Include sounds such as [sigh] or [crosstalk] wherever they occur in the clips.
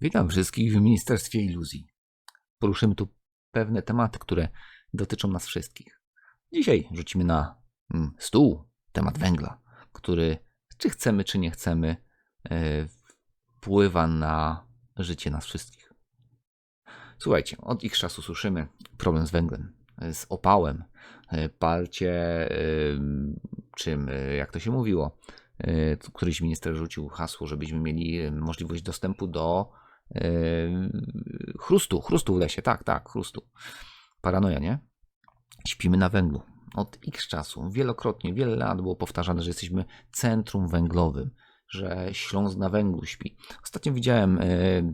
Witam wszystkich w Ministerstwie Iluzji. Poruszymy tu pewne tematy, które dotyczą nas wszystkich. Dzisiaj rzucimy na mm, stół temat węgla, który, czy chcemy, czy nie chcemy, e, wpływa na życie nas wszystkich. Słuchajcie, od ich czasu słyszymy problem z węglem, e, z opałem, e, palcie, czym, jak to się mówiło, któryś minister rzucił hasło, żebyśmy mieli możliwość dostępu do chrustu, chrustu w lesie, tak, tak, chrustu. Paranoja, nie? Śpimy na węglu. Od x czasu, wielokrotnie, wiele lat było powtarzane, że jesteśmy centrum węglowym, że Śląsk na węglu śpi. Ostatnio widziałem e,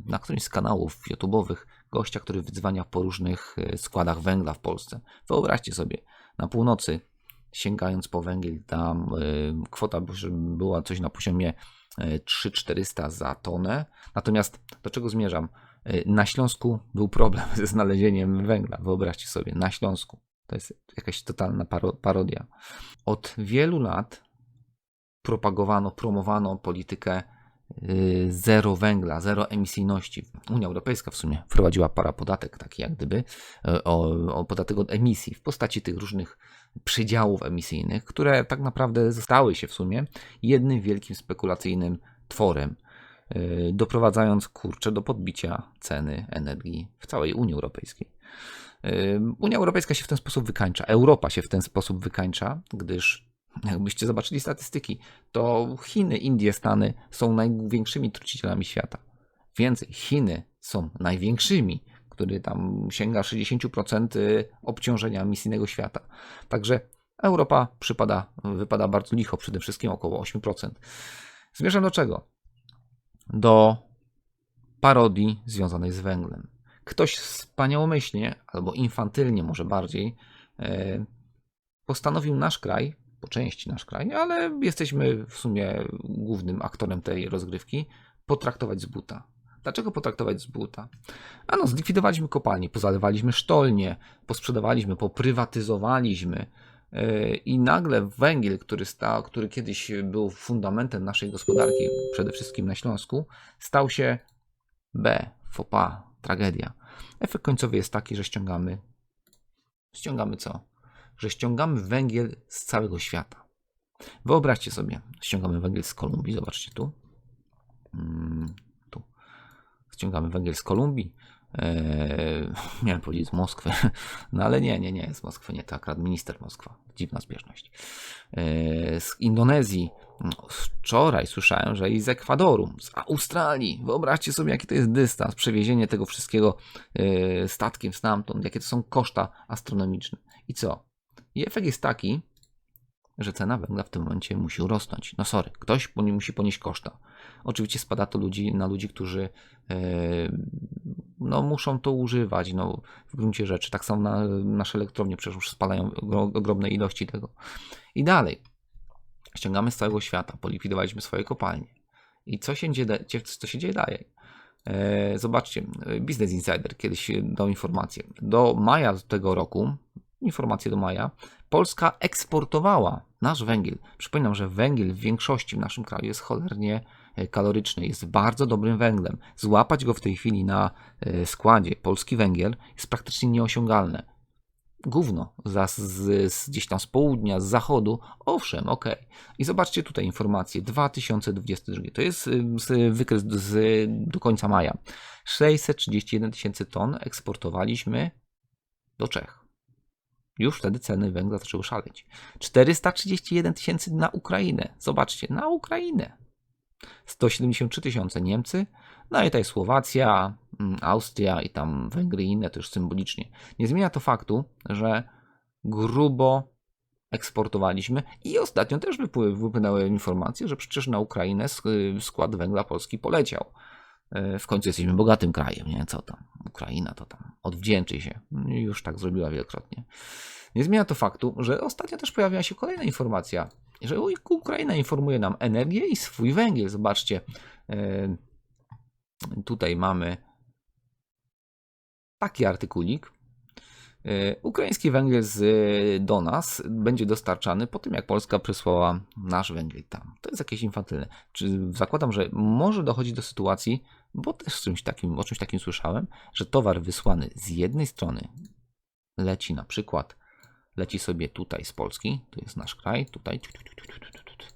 na którymś z kanałów YouTube'owych gościa, który wyzwania po różnych e, składach węgla w Polsce. Wyobraźcie sobie, na północy, sięgając po węgiel, tam kwota była coś na poziomie 3400 za tonę. Natomiast do czego zmierzam? E, Na Śląsku był problem [laughs] ze znalezieniem węgla. Wyobraźcie sobie, na Śląsku. To jest jakaś totalna paro- parodia. Od wielu lat propagowano, promowano politykę zero węgla, zero emisyjności. Unia Europejska w sumie wprowadziła parapodatek, taki jak gdyby, y, o, o podatek od emisji w postaci tych różnych przydziałów emisyjnych, które tak naprawdę stały się w sumie jednym wielkim spekulacyjnym tworem, y, doprowadzając kurczę do podbicia ceny energii w całej Unii Europejskiej. Y, Unia Europejska się w ten sposób wykańcza, Europa się w ten sposób wykańcza, gdyż jakbyście zobaczyli statystyki, to Chiny, Indie, Stany są największymi trucicielami świata. Więcej, Chiny są największymi, który tam sięga 60% obciążenia emisyjnego świata. Także Europa przypada, wypada bardzo licho, przede wszystkim około 8%. Zmierzam do czego? Do parodii związanej z węglem. Ktoś wspaniałomyślnie, albo infantylnie może bardziej, e, postanowił nasz kraj, po części nasz kraj, ale jesteśmy w sumie głównym aktorem tej rozgrywki, potraktować z buta. Dlaczego potraktować z buta? Ano, zlikwidowaliśmy kopalnie, pozalewaliśmy sztolnie, posprzedawaliśmy, poprywatyzowaliśmy yy, i nagle węgiel, który, stał, który kiedyś był fundamentem naszej gospodarki, przede wszystkim na Śląsku, stał się B, fopa, tragedia. Efekt końcowy jest taki, że ściągamy, ściągamy co? Że ściągamy węgiel z całego świata. Wyobraźcie sobie, ściągamy węgiel z Kolumbii, zobaczcie tu. Mm, tu. Ściągamy węgiel z Kolumbii. Eee, miałem powiedzieć z Moskwy, [laughs] no ale nie, nie, nie, z Moskwy nie, akurat minister Moskwa. Dziwna zbieżność. Eee, z Indonezji. Wczoraj słyszałem, że i z Ekwadoru, z Australii. Wyobraźcie sobie, jaki to jest dystans, przewiezienie tego wszystkiego eee, statkiem stamtąd, jakie to są koszta astronomiczne. I co? I efekt jest taki, że cena węgla w tym momencie musi urosnąć. No sorry, ktoś musi ponieść koszta. Oczywiście spada to ludzi, na ludzi, którzy e, no, muszą to używać no, w gruncie rzeczy. Tak samo na, nasze elektrownie przecież już spalają ogro- ogromne ilości tego. I dalej. Ściągamy z całego świata, polikwidowaliśmy swoje kopalnie. I co się dzieje, co się dzieje dalej? E, zobaczcie, Business Insider kiedyś dał informację. Do maja tego roku, informację do maja, Polska eksportowała nasz węgiel. Przypominam, że węgiel w większości w naszym kraju jest cholernie e, kaloryczny, jest bardzo dobrym węglem. Złapać go w tej chwili na e, składzie, polski węgiel, jest praktycznie nieosiągalne. Gówno, za, z, z, gdzieś tam z południa, z zachodu, owszem, ok. I zobaczcie tutaj informację, 2022, to jest y, z, wykres z, do końca maja. 631 tysięcy ton eksportowaliśmy do Czech. Już wtedy ceny węgla zaczęły szaleć. 431 tysięcy na Ukrainę. Zobaczcie, na Ukrainę. 173 tysiące Niemcy, no i tutaj Słowacja, mm, Austria i tam Węgry i inne też symbolicznie. Nie zmienia to faktu, że grubo eksportowaliśmy i ostatnio też wypły- wypłynęły informacje, że przecież na Ukrainę sk- skład węgla Polski poleciał. E, W końcu jesteśmy bogatym krajem, nie? Co tam? Ukraina to tam odwdzięczy się. Już tak zrobiła wielokrotnie. Nie zmienia to faktu, że ostatnio też pojawiła się kolejna informacja, że Ukraina informuje nam energię i swój węgiel. Zobaczcie, e, tutaj mamy taki artykulik. E, Ukraiński węgiel z, do nas będzie dostarczany po tym, jak Polska przysłała nasz węgiel tam. To jest jakieś infantylne. Czy zakładam, że może dochodzić do sytuacji, bo też czymś takim, o czymś takim słyszałem, że towar wysłany z jednej strony leci na przykład, leci sobie tutaj z Polski, to jest nasz kraj, tutaj, tu, tu, tu, tu, tu, tu, tu.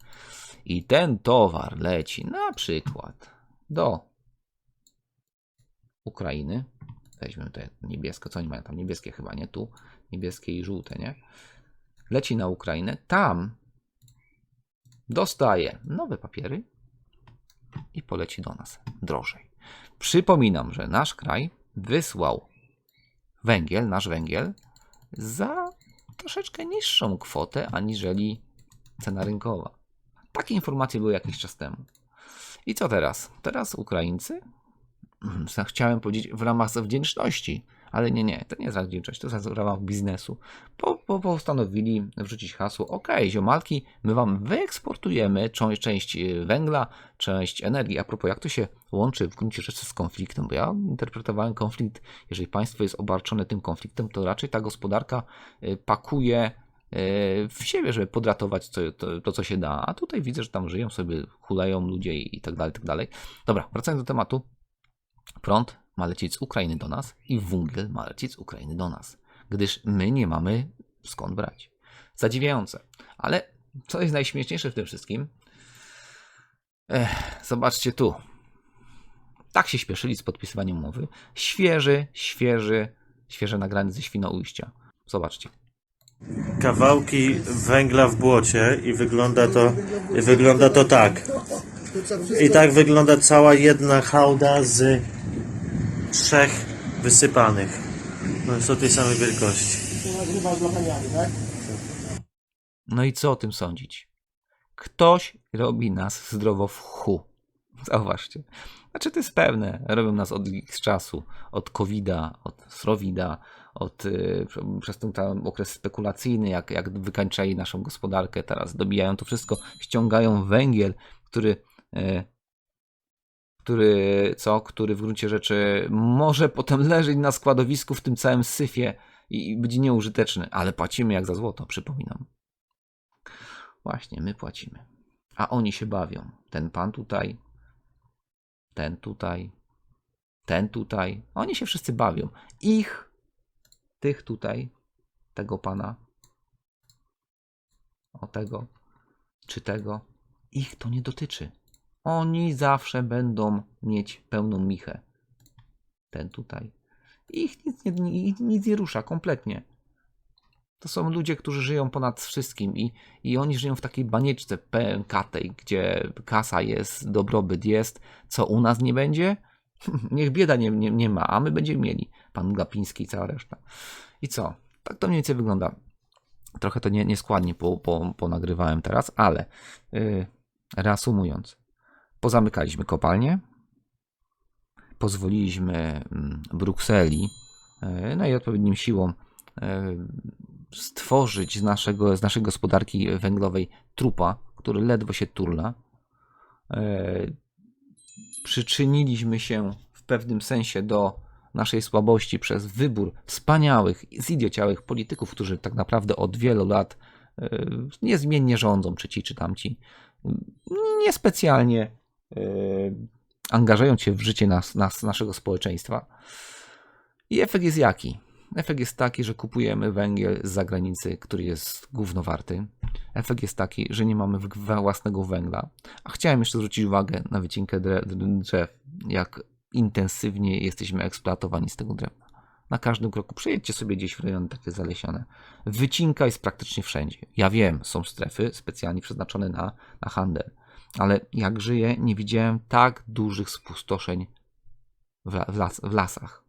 i ten towar leci na przykład do Ukrainy, weźmy te niebieskie, co oni mają tam, niebieskie chyba, nie? Tu, niebieskie i żółte, nie? Leci na Ukrainę, tam dostaje nowe papiery i poleci do nas drożej. Przypominam, że nasz kraj wysłał węgiel, nasz węgiel, za troszeczkę niższą kwotę aniżeli cena rynkowa. Takie informacje były jakiś czas temu. I co teraz? Teraz Ukraińcy chciałem powiedzieć w ramach wdzięczności, ale nie, nie, to nie jest wdzięczność, to jest w ramach biznesu. Po, po, postanowili wrzucić hasło, ok, ziomalki, my wam wyeksportujemy część, część y, węgla, część energii. A propos, jak to się łączy w gruncie rzeczy z konfliktem, bo ja interpretowałem konflikt, jeżeli państwo jest obarczone tym konfliktem, to raczej ta gospodarka y, pakuje y, w siebie, żeby podratować to, to, to, co się da. A tutaj widzę, że tam żyją sobie, hulają ludzie i tak dalej, tak dalej. Dobra, wracając do tematu. Prąd ma lecieć z Ukrainy do nas i węgiel ma lecieć z Ukrainy do nas, gdyż my nie mamy skąd brać. Zadziwiające. Ale co jest najśmieszniejsze w tym wszystkim? Ech, zobaczcie tu. Tak się śpieszyli z podpisywaniem umowy. Świeży, świeży, świeże nagranie ze Świnoujścia. Zobaczcie. Kawałki węgla w błocie i wygląda to, wygląda to tak. I tak wygląda cała jedna hałda z trzech wysypanych. No o tej samej wielkości. No i co o tym sądzić? Ktoś robi nas zdrowo w chu. [laughs] Zauważcie. Znaczy to jest pewne. Robią nas od x czasu. Od COVID-a, od Srowida, od, y, przez ten tam okres spekulacyjny, jak, jak wykańczali naszą gospodarkę. Teraz dobijają to wszystko. Ściągają węgiel, który który, co, który w gruncie rzeczy może potem leżeć na składowisku w tym całym syfie i być nieużyteczny, ale płacimy jak za złoto, przypominam. Właśnie, my płacimy. A oni się bawią. Ten pan tutaj, ten tutaj, ten tutaj. Oni się wszyscy bawią. Ich, tych tutaj, tego pana, o tego, czy tego, ich to nie dotyczy. Oni zawsze będą mieć pełną michę. Ten tutaj. Ich nic nie, nic nie rusza kompletnie. To są ludzie, którzy żyją ponad wszystkim i, i oni żyją w takiej banieczce pękatej, gdzie kasa jest, dobrobyt jest. Co u nas nie będzie? [laughs] Niech bieda nie, nie, nie ma, a my będziemy mieli. Pan Glapiński i cała reszta. I co? Tak to mniej więcej wygląda. Trochę to nie, nieskładnie po, po, ponagrywałem teraz, ale yy, reasumując. Pozamykaliśmy kopalnię. Pozwoliliśmy mm, Brukseli, e, no i odpowiednim siłom e, stworzyć z, naszego, z naszej gospodarki węglowej trupa, który ledwo się turla. E, przyczyniliśmy się w pewnym sensie do naszej słabości przez wybór wspaniałych, zidiociałych polityków, którzy tak naprawdę od wielu lat niezmiennie rządzą, czy ci, czy tamci. Niespecjalnie angażując się w życie nas, nas, naszego społeczeństwa. I efekt jest jaki? Efekt jest taki, że kupujemy węgiel z zagranicy, który jest głównowarty. Efekt jest taki, że nie mamy własnego węgla. A chciałem jeszcze zwrócić uwagę na wycinkę drzew, jak intensywnie jesteśmy eksploatowani z tego drewna. Na każdym kroku przejedźcie sobie gdzieś w rejony takie zalesione. Wycinka jest praktycznie wszędzie. Ja wiem, są strefy specjalnie przeznaczone na, na handel ale jak żyję, nie widziałem tak dużych spustoszeń w, las, w lasach.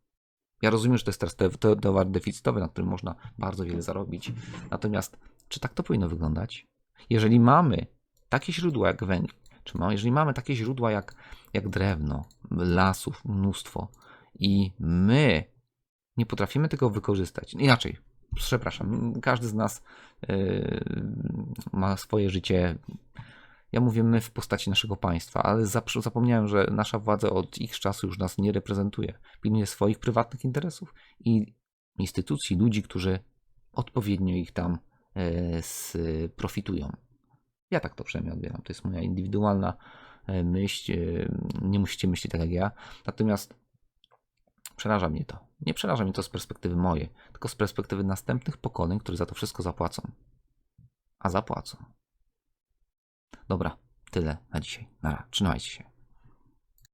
Ja rozumiem, że to jest teraz towar deficytowy, na którym można bardzo wiele zarobić. Natomiast czy tak to powinno wyglądać? Jeżeli mamy takie źródła jak węgiel, czy mamy, jeżeli mamy takie źródła jak, jak drewno, lasów, mnóstwo i my nie potrafimy tego wykorzystać, inaczej, przepraszam, każdy z nas yy, ma swoje życie ja mówię my w postaci naszego państwa, ale zapomniałem, że nasza władza od ich czasu już nas nie reprezentuje. Pilnuje swoich prywatnych interesów i instytucji, ludzi, którzy odpowiednio ich tam e, sprofitują. Ja tak to przynajmniej odbieram. To jest moja indywidualna e, myśl. e, Nie musicie myśleć tak jak ja. Natomiast przeraża mnie to. Nie przeraża mnie to z perspektywy mojej, tylko z perspektywy następnych pokoleń, które za to wszystko zapłacą. A zapłacą. Dobra, tyle na dzisiaj. Nara, trzymajcie się.